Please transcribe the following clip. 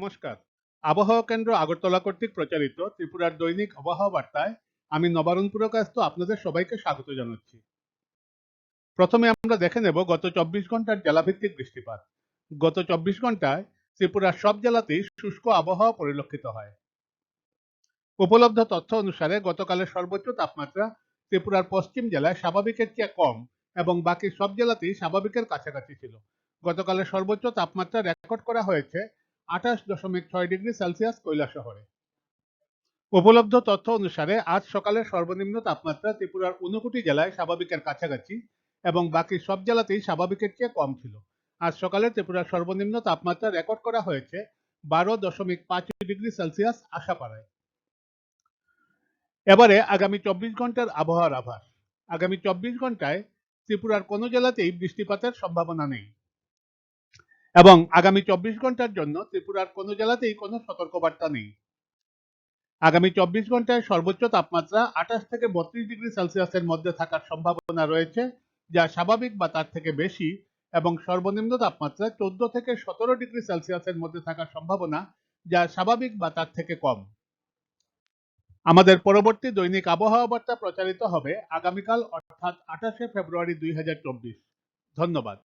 নমস্কার। আবহাওয়া কেন্দ্র আগরতলা কর্তৃক প্রচারিত ত্রিপুরার দৈনিক আবহাওয়া বার্তায় আমি নবারুণ পুরকাস্ত আপনাদের সবাইকে স্বাগত জানাচ্ছি। প্রথমে আমরা দেখে নেব গত চব্বিশ ঘণ্টার জেলাভিত্তিক বৃষ্টিপাত। গত চব্বিশ ঘন্টায় ত্রিপুরার সব জেলাতেই শুষ্ক আবহাওয়া পরিলক্ষিত হয়। উপলব্ধ তথ্য অনুসারে গতকালের সর্বোচ্চ তাপমাত্রা ত্রিপুরার পশ্চিম জেলায় স্বাভাবিকের চেয়ে কম এবং বাকি সব জেলাতেই স্বাভাবিকের কাছাকাছি ছিল। গতকালের সর্বোচ্চ তাপমাত্রা রেকর্ড করা হয়েছে আঠাশ দশমিক ছয় ডিগ্রি সেলসিয়াস শহরে। উপলব্ধ তথ্য অনুসারে, আজ সকালে সর্বনিম্ন তাপমাত্রা ত্রিপুরার ঊনকোটি জেলায় স্বাভাবিকের কাছাকাছি এবং বাকি সব জেলাতেই স্বাভাবিকের চেয়ে কম ছিল। আজ সকালে ত্রিপুরার সর্বনিম্ন তাপমাত্রা রেকর্ড করা হয়েছে বারো দশমিক পাঁচ ডিগ্রি সেলসিয়াস আশাপাড়ায়। এবারে আগামী চব্বিশ ঘণ্টার আবহাওয়ার আভাস। আগামী চব্বিশ ঘন্টায় ত্রিপুরার কোনো জেলাতেই বৃষ্টিপাতের সম্ভাবনা নেই। এবং আগামী চব্বিশ ঘণ্টার জন্য ত্রিপুরার কোনো জেলাতেই কোনো সতর্কবার্তা নেই। আগামী চব্বিশ ঘন্টায় সর্বোচ্চ তাপমাত্রা আঠাশ থেকে বত্রিশ ডিগ্রি সেলসিয়াসের মধ্যে থাকার সম্ভাবনা রয়েছে, যা স্বাভাবিক বা তার থেকে বেশি, এবং সর্বনিম্ন তাপমাত্রা চোদ্দ থেকে সতেরো ডিগ্রি সেলসিয়াসের মধ্যে থাকার সম্ভাবনা, যা স্বাভাবিক বা তার থেকে কম। আমাদের পরবর্তী দৈনিক আবহাওয়া বার্তা প্রচারিত হবে আগামীকাল, অর্থাৎ আঠাশে ফেব্রুয়ারি দুই হাজার চব্বিশ। ধন্যবাদ।